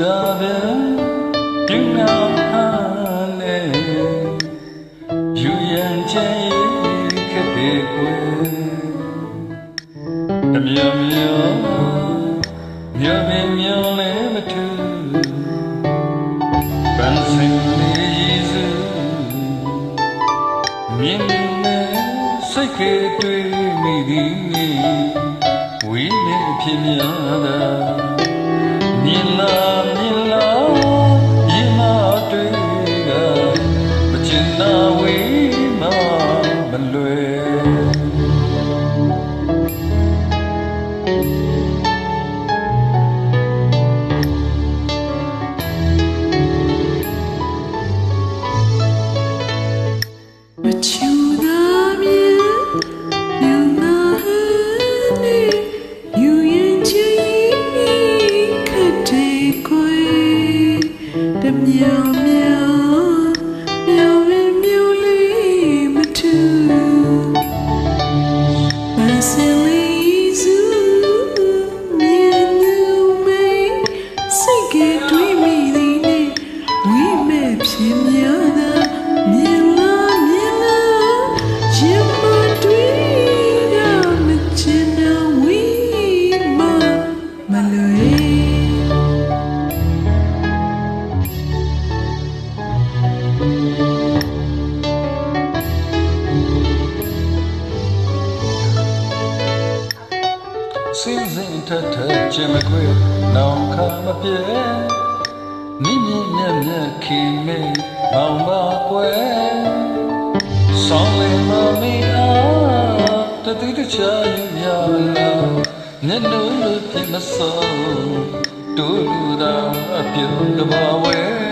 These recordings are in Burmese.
Đã đến những năm tháng này, dù dàn tranh yêu quý kết thúc. belül. စင်းစင်ထထချင်းမကွေနောင်ခါမပြေမိမိမျက်မျက်ခင်မေမောင်ပါပွဲဆောင်းလေးမမေအားတတိတချာယူညာလာမျက်နှာလို့ပြမစောတူလူတော်အပြုတ်တဘဝဲ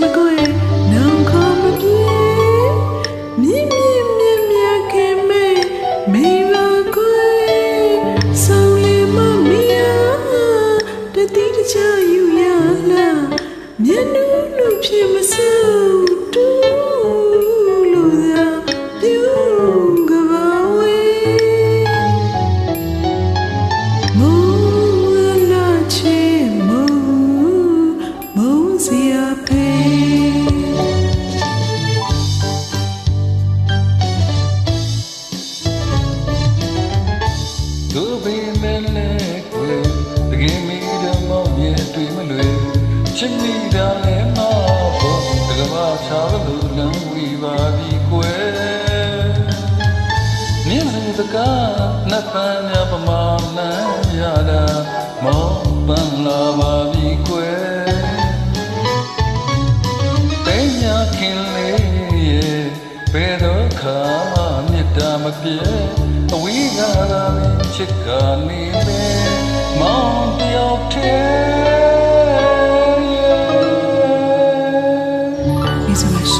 mà cười. ရှာနေမှာပေါ်တကမာချာလူလံဝီပါပြီကွယ်မြင်းစင်စကားနတ်ပန်းရပမာနန်းရတာမောပန်းလာပါပြီကွယ်တိမ်ညာခင်လေးရဲ့ဘယ်တော့ခါမှမြတ်တာမပြေအဝေးကသာမင်းချစ်ကနေမယ်မောင်တယောက်တည်း mais, eu.